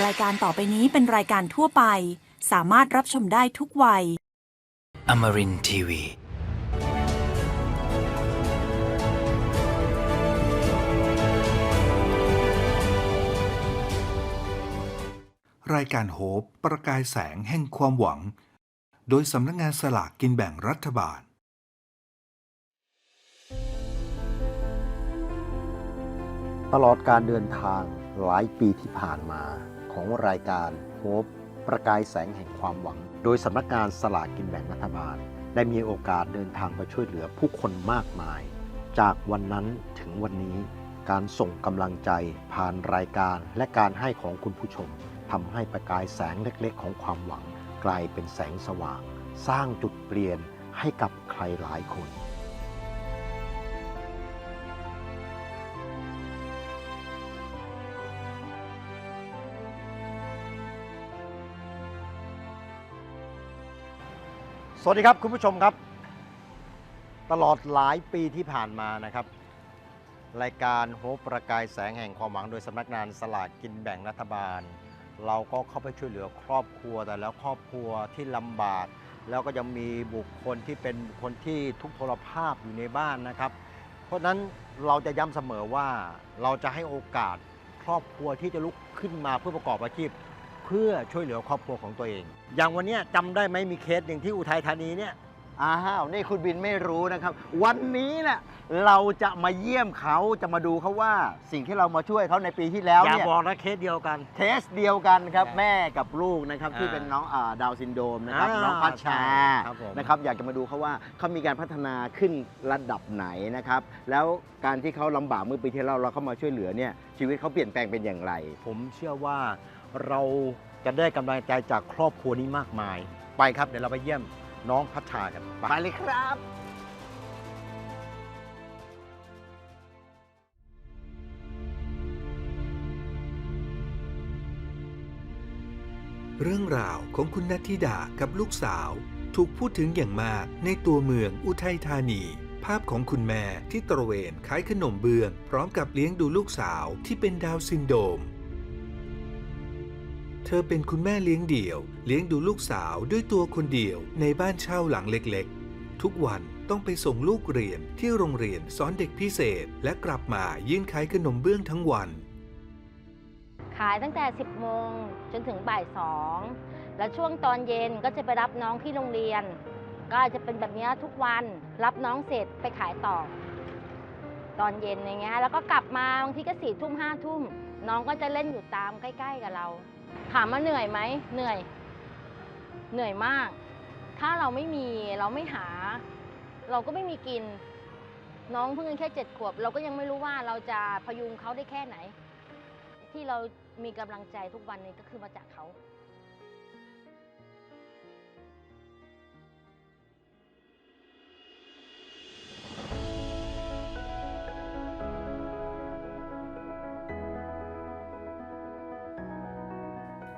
รายการต่อไปนี้เป็นรายการทั่วไป สามารถรับชมได้ทุกวัย Amarin Tiwi. รายการโฮปประกายแสงแห่งความหวัง โดยสำนักงานสลากกินแบ่งรัฐบาล ตลอดการเดินทางหลายปีที่ผ่านมา ของรายการโฮปประกายแสงแห่งความหวัง โดยสำนักงานสลากกินแบ่งรัฐบาล ได้มีโอกาสเดินทางไปช่วยเหลือผู้คนมากมาย จากวันนั้นถึงวันนี้ การส่งกำลังใจผ่านรายการและการให้ของคุณผู้ชมทำให้ประกายแสงเล็กๆ ของความหวัง กลายเป็นแสงสว่าง สร้างจุดเปลี่ยนให้กับใครหลายคน สวัสดีครับคุณผู้ชมครับ ตลอดหลายปีที่ผ่านมานะครับ รายการโฮปประกายแสงแห่งความหวังโดยสำนักงานสลากกินแบ่งรัฐบาล เราก็เข้าไปช่วยเหลือครอบครัวแต่แล้วครอบครัวที่ลำบาก แล้วก็ยังมีบุคคลที่เป็นบุคคลที่ทุกพลภาพอยู่ในบ้านนะครับ เพราะนั้นเราจะย้ำเสมอว่าเราจะให้โอกาสครอบครัวที่จะลุกขึ้นมาเพื่อประกอบอาชีพ พื่อช่วยเหลือครอบครัวของตัวเอง อย่างวันเนี้ยจำได้ไหมมีเคสหนึ่งที่อุทัยธานีเนี่ยอ้าวนี่คุณบินไม่รู้นะครับ วันนี้น่ะเราจะมาเยี่ยมเขาจะมาดูเขาว่าสิ่งที่เรามาช่วยเขาในปีที่แล้วอย่าเนี่ยบอกนะเคสเดียวกัน เทสเดียวกันครับอ่าแม่กับลูกนะครับอ่าที่เป็นน้องอาดาวน์ซินโดรมนะครับอ่าน้องพัชชาใช่ครับผม นะครับอยากจะมาดูเขาว่าเขามีการพัฒนาขึ้นระดับไหนนะครับแล้วการที่เขาลำบากเมื่อปีที่แล้วเราเข้ามาช่วยเหลือเนี่ยชีวิตเขาเปลี่ยนแปลงเป็นอย่างไร ผมเชื่อว่า เราจะได้กำลังใจจากครอบครัวนี้มากมาย ไปครับเดี๋ยวเราไปเยี่ยมน้องพัชชากันไปเลยครับ เรื่องราวของคุณนัทธิดากับลูกสาว ถูกพูดถึงอย่างมากในตัวเมืองอุทัยธานี ภาพของคุณแม่ที่ตระเวนขายขนมเบือง พร้อมกับเลี้ยงดูลูกสาวที่เป็นดาวน์ซินโดรมเธอเป็นคุณแม่เลี้ยงเดี่ยว เลี้ยงดูลูกสาวด้วยตัวคนเดียวในบ้านเช่าหลังเล็กๆ ทุกวันต้องไปส่งลูกเรียนที่โรงเรียนสอนเด็กพิเศษ และกลับมายื่นขายขนมเบื้องทั้งวัน ขายตั้งแต่ 10โมงจนถึงบ่าย2แล้วช่วงตอนเย็นก็จะไปรับน้องที่โรงเรียน ก็จะเป็นแบบนี้ทุกวันรับน้องเสร็จไปขายต่อ ตอนเย็นอย่างเงี้ยแล้วก็กลับมาบางทีก็สี่ทุ่มห้าทุ่มน้องก็จะเล่นอยู่ตามใกล้ ๆ กับเรา ถามว่าเหนื่อยไหมเหนื่อย เหนื่อยมาก ถ้าเราไม่มีเราไม่หา เราก็ไม่มีกิน น้องเพิ่งแค่เจ็ดขวบ เราก็ยังไม่รู้ว่าเราจะพยุงเขาได้แค่ไหน ที่เรามีกำลังใจทุกวันนี้ก็คือมาจากเขา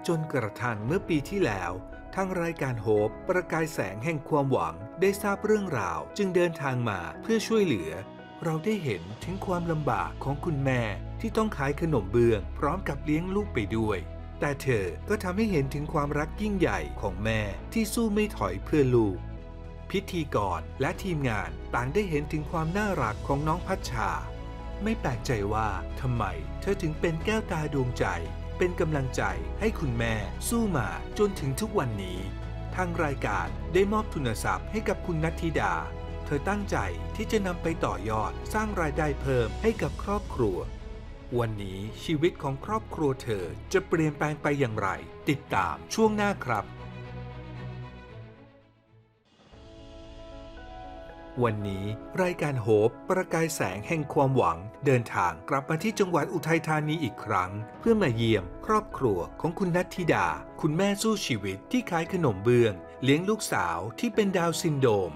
จนกระทั่งเมื่อปีที่แล้วทางรายการโฮปประกายแสงแห่งความหวังได้ทราบเรื่องราวจึงเดินทางมาเพื่อช่วยเหลือ เราได้เห็นถึงความลำบากของคุณแม่ที่ต้องขายขนมเบื้องพร้อมกับเลี้ยงลูกไปด้วย แต่เธอก็ทำให้เห็นถึงความรักยิ่งใหญ่ของแม่ที่สู้ไม่ถอยเพื่อลูก พิธีกรและทีมงานต่างได้เห็นถึงความน่ารักของน้องพัชชา ไม่แปลกใจว่าทำไมเธอถึงเป็นแก้วตาดวงใจ เป็นกำลังใจให้คุณแม่สู้มาจนถึงทุกวันนี้ ทางรายการได้มอบทุนทรัพย์ให้กับคุณนัทธิดา เธอตั้งใจที่จะนำไปต่อยอดสร้างรายได้เพิ่มให้กับครอบครัว วันนี้ชีวิตของครอบครัวเธอจะเปลี่ยนแปลงไปอย่างไร ติดตามช่วงหน้าครับ วันนี้รายการโฮปประกายแสงแห่งความหวัง เดินทางกลับมาที่จังหวัดอุทัยธานีอีกครั้ง เพื่อมาเยี่ยม ครอบครัวของคุณนัทธิดา คุณแม่สู้ชีวิตที่ขายขนมเบื้อง เลี้ยงลูกสาวที่เป็นดาวซินโดรม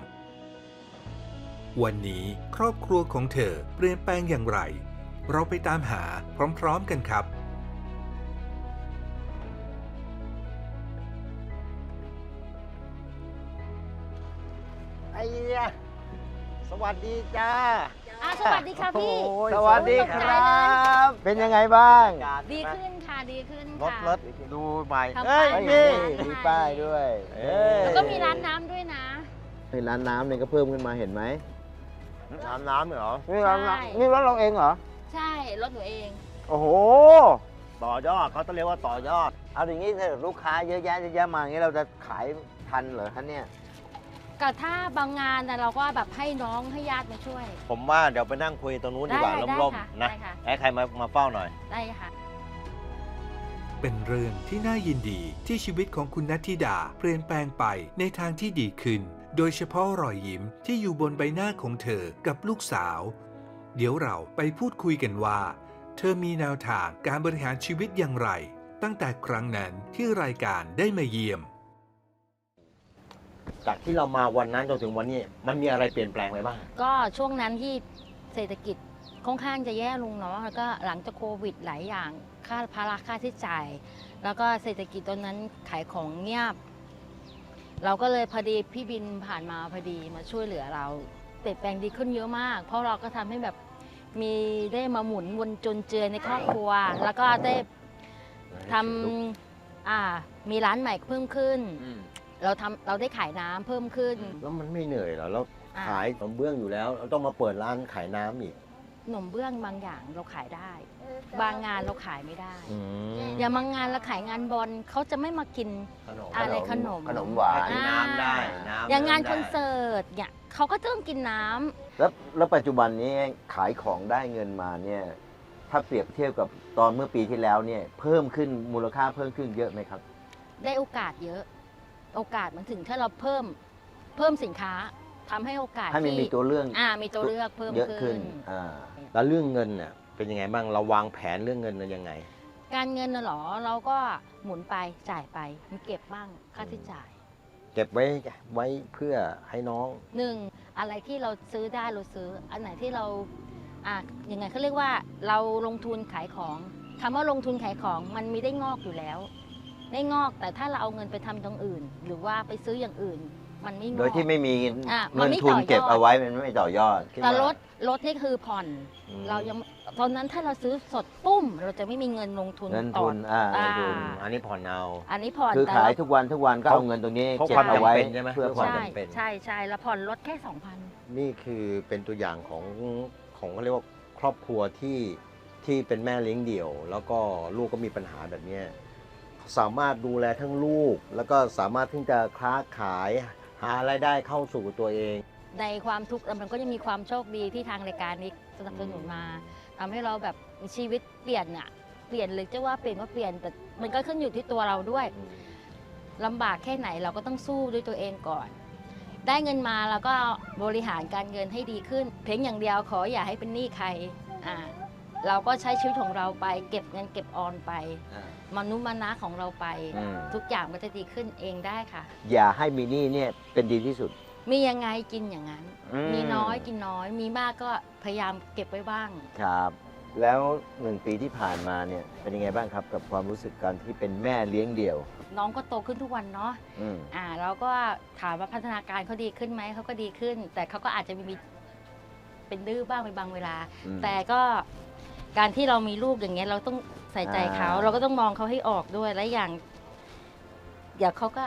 วันนี้ครอบครัวของเธอเปลี่ยนแปลงอย่างไร เราไปตามหาพร้อมๆกันครับ วัสดีจ้าอะสวัสดีค่ะพี่ โอ้ยสสวัวัสสดีดีคครัรับ เป็นยังไงบ้างดีขึ้นค่ะดีขึ้นรถค่ะ รถดูใหม่ ทำ เอ้ยป้ายนี่ใหม่มีป้ายด้วยเอ้ย แล้วก็มีร้านน้ำด้วยนะในร้านน้ำเนี่ยก็เพิ่มขึ้นมาเห็นไหมน้ำน้ำเหรอ นี่ร้านใช่น้ำนี่รถเราเองเหรอ ใช่รถหนูเอง โอ้โห ต่อยอดเขาต้องเรียกว่าต่อยอด เอาอย่างนี้ถ้าเกิดลูกค้าเยอะแยะเยอะแยะมาอย่างนี้เราจะขายทันเหรอคะเนี่ย ก็ถ้าบางงานนะเราก็แบบให้น้องให้ญาติมาช่วย ผมว่าเดี๋ยวไปนั่งคุยตรงนู้นดีกว่าได้ได้ร่มค่ะๆนะได้ค่ะ ให้ใครมามาเฝ้าหน่อย ได้ค่ะ เป็นเรื่องที่น่ายินดีที่ชีวิตของคุณนัทธิดาเปลี่ยนแปลงไปในทางที่ดีขึ้น โดยเฉพาะรอยยิ้มที่อยู่บนใบหน้าของเธอกับลูกสาว เดี๋ยวเราไปพูดคุยกันว่า เธอมีแนวทางการบริหารชีวิตอย่างไร ตั้งแต่ครั้งนั้นที่รายการได้มาเยี่ยม จากที่เรามาวันนั้นจนถึงวันนี้ มันมีอะไรเปลี่ยนแปลงไปบ้าง ก็ช่วงนั้นที่เศรษฐกิจค่อนข้างจะแย่ลงเนาะแล้วก็หลังจากโควิดหลายอย่างค่าภาระค่าใช้จ่าย แล้วก็เศรษฐกิจตอนนั้นขายของเงียบ เราก็เลยพอดีพี่บินผ่านมาพอดีมาช่วยเหลือเราเปลี่ยนแปลงดีขึ้นเยอะมาก เพราะเราก็ทำให้แบบมีได้มาหมุนวนจนเจือในครอบครัว แล้วก็ได้ทำอ่ามีร้านใหม่เพิ่มขึ้น เราทำเราได้ขายน้ำเพิ่มขึ้น แล้วมันไม่เหนื่อยเหรอแล้วอ่า ขายขนมเบื้องอยู่แล้วเราต้องมาเปิดร้านขายน้ำอีกขนมเบื้องบางอย่างเราขายได้ บางงานเราขายไม่ได้ อืมอย่างบางงานเราขายงานบอลเขาจะไม่มากินขนมอะไรขนม ขนมหวานกินน้ำได้น้ำอย่างงานได้คอนเสิร์ตเนี่ยเขาก็ต้องกินน้ำแล้วแล้วปัจจุบันนี้ขายของได้เงินมาเนี่ย ถ้าเปรียบเทียบกับตอนเมื่อปีที่แล้วเนี่ย เพิ่มขึ้นมูลค่าเพิ่มขึ้นเยอะไหมครับ ได้โอกาสเยอะ โอกาสมันถึงถ้าเราเพิ่มเพิ่มสินค้าทำให้โอกาสให้มันที่มีตัวเรื่องอ่ามีตัวเลือกเพิ่มเยอะขึ้ขึ้น นอ่าแล้วเรื่องเงินเนี่ยเป็นยังไงบ้างเราวางแผนเรื่องเงินเป็นยังไง การเงินน่ะเหรอเราก็หมุนไปจ่ายไปมีเก็บบ้างค่าใช้จ่าย เก็บไว้ไว้เพื่อให้น้อง หนึ่งอะไรที่เราซื้อได้เราซื้อ อันไหนที่เราอะยังไงเขาเรียกว่าเราลงทุนขายของคำว่าลงทุนขายของมันมีได้งอกอยู่แล้ว ได้งอกแต่ถ้าเราเอาเงินไปทำตรงอื่น หรือว่าไปซื้ออย่างอื่น มันไม่งอก โดยที่ไม่มีอะมัเงินนไม่ทุนต่อยอด เก็บเอาไว้มันไม่ต่อยอดคิดแต่ว่ารถรถนี่คือผ่อน อืมเรายังตอนนั้นถ้าเราซื้อสดปุ้ม เราจะไม่มีเงินลงทุนเงินต่อ ทุนอ่าเงินทุนอ่า อันนี้ผ่อนเอา อันนี้ผ่อนคือแต่ขายเรทุกวันทุกวันก็เอาเงินตรงนี้เพราะเก็บความเอาไว้จำเป็นใช่ไหม เพื่อความใช่จำเป็น ใช่ใช่แล้วผ่อนรถแค่สองพัน นี่คือเป็นตัวอย่างของของเขาเรียกว่าครอบครัวที่ที่เป็นแม่เลี้ยงเดี่ยว แล้วก็ลูกก็มีปัญหาแบบเนี้ย สามารถดูแลทั้งลูก แล้วก็สามารถที่จะค้าขายหารายได้เข้าสู่ตัวเอง ในความทุกข์มันก็ยังมีความโชคดีที่ทางรายการนี้สนับสนุนมาทำให้เราแบบมีชีวิตเปลี่ยนอะเปลี่ยนเลยจะว่าเปลี่ยนก็เปลี่ยนแต่มันก็ขึ้นอยู่ที่ตัวเราด้วยลำบากแค่ไหนเราก็ต้องสู้ด้วยตัวเองก่อน ได้เงินมาเราก็บริหารการเงินให้ดีขึ้น เพียงอย่างเดียวขออย่าให้เป็นหนี้ใครอ่า เราก็ใช้ชีวิตของเราไป เก็บเงินเก็บออนไป อ่า มนุษย์มนะของเราไป อืม ทุกอย่างมันจะดีขึ้นเองได้ค่ะ อย่าให้มินี่เนี่ยเป็นดีที่สุดมียังไงกินอย่างนั้น อืมมีน้อยกินน้อย มีมากก็พยายามเก็บไว้บ้าง ครับ แล้วหนึ่งปีที่ผ่านมาเนี่ยเป็นยังไงบ้างครับกับความรู้สึกการที่เป็นแม่เลี้ยงเดี่ยว น้องก็โตขึ้นทุกวันเนาะอืมอ่าเราก็ถามว่าพัฒนาการเขาดีขึ้นไหมเขาก็ดีขึ้น แต่เขาก็อาจจะมีเป็นดื้อบ้างในบางเวลา อืมแต่ก็ การที่เรามีลูกอย่างเงี้ยเราต้องใส่ใจเขา อ่า เราก็ต้องมองเขาให้ออกด้วยและอย่างเดี๋ยวเขาก็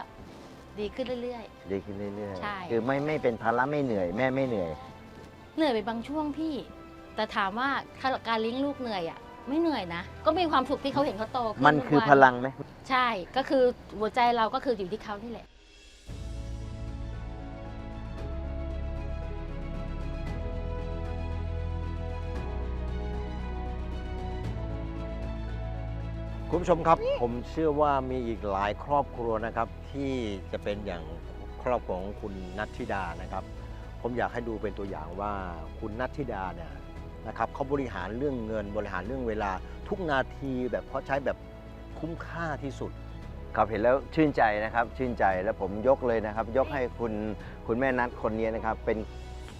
ดีขึ้นเรื่อย ดีขึ้นเรื่อยใช่ ๆ คือไม่ไม่เป็นภาระไม่เหนื่อยแม่ไม่เหนื่อย ๆ เหนื่อยไปบางช่วงพี่ แต่ถามว่าการเลี้ยงลูกเหนื่อยอะไม่เหนื่อยนะ ก็มีความสุขที่เขาเห็นเขาโตขึ้นมันทุกคือวันพลังไหม ใช่ ก็คือหัวใจเราก็คืออยู่ที่เขานี่แหละ คุณผู้ชมครับ ผมเชื่อว่ามีอีกหลายครอบครัวนะครับ ที่จะเป็นอย่างครอบของคุณนัทธิดานะครับ ผมอยากให้ดูเป็นตัวอย่างว่าคุณนัทธิดาเนี่ยนะครับเขาบริหารเรื่องเงินบริหารเรื่องเวลาทุกนาทีแบบเขาใช้แบบคุ้มค่าที่สุด ครับเห็นแล้วชื่นใจนะครับชื่นใจแล้วผมยกเลยนะครับ ยกให้คุณคุณแม่นัทคนนี้นะครับ เป็น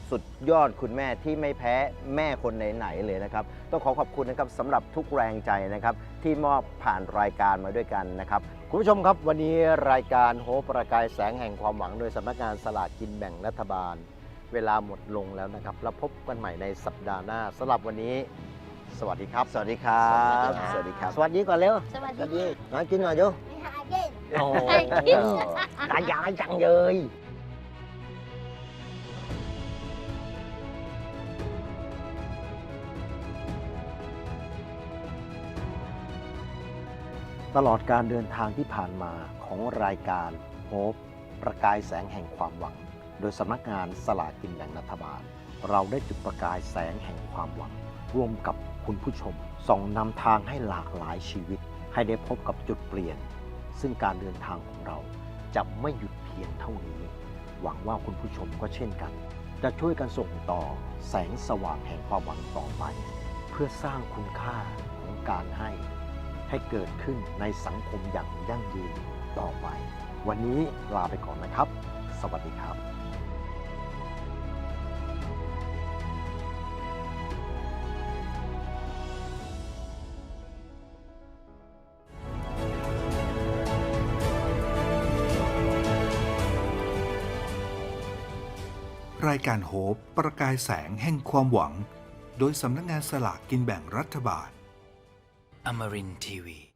สุดยอดคุณแม่ที่ไม่แพ้แม่คนไหนๆเลยนะครับ ต้องขอขอบคุณนะครับสำหรับทุกแรงใจนะครับ ที่มอบผ่านรายการมาด้วยกันนะครับคุณผู้ชมครับวันนี้รายการโฮปประกายแสงแห่งความหวังโดยสำนักงานสลากกินแบ่งรัฐบาล เวลาหมดลงแล้วนะครับ แล้วพบกันใหม่ในสัปดาห์หน้าสำหรับวันนี้สสวัสดีครับ สวัสดีครับสสวัวัสสดีดีคครัรับบสวัสดีก่อนเร็วสวัสดีน้อยกินหน่อยดูไม่หาเย็นโอ้กินตายายจังเลย ตลอดการเดินทางที่ผ่านมาของรายการโฮปประกายแสงแห่งความหวัง โดยสำนักงานสลากกินแบ่งรัฐบาล เราได้จุดประกายแสงแห่งความหวัง ร่วมกับคุณผู้ชม ส่องนำทางให้หลากหลายชีวิต ให้ได้พบกับจุดเปลี่ยน ซึ่งการเดินทางของเราจะไม่หยุดเพียงเท่านี้ หวังว่าคุณผู้ชมก็เช่นกัน จะช่วยกันส่งต่อแสงสว่างแห่งความหวังต่อไป เพื่อสร้างคุณค่าของการให้ ให้เกิดขึ้นในสังคมอย่างยั่งยืนต่อไป วันนี้ลาไปก่อนนะครับ สวัสดีครับรายการโฮปประกายแสงแห่งความหวัง โดยสำนักงานสลากกินแบ่งรัฐบาล Amarin Tiwi.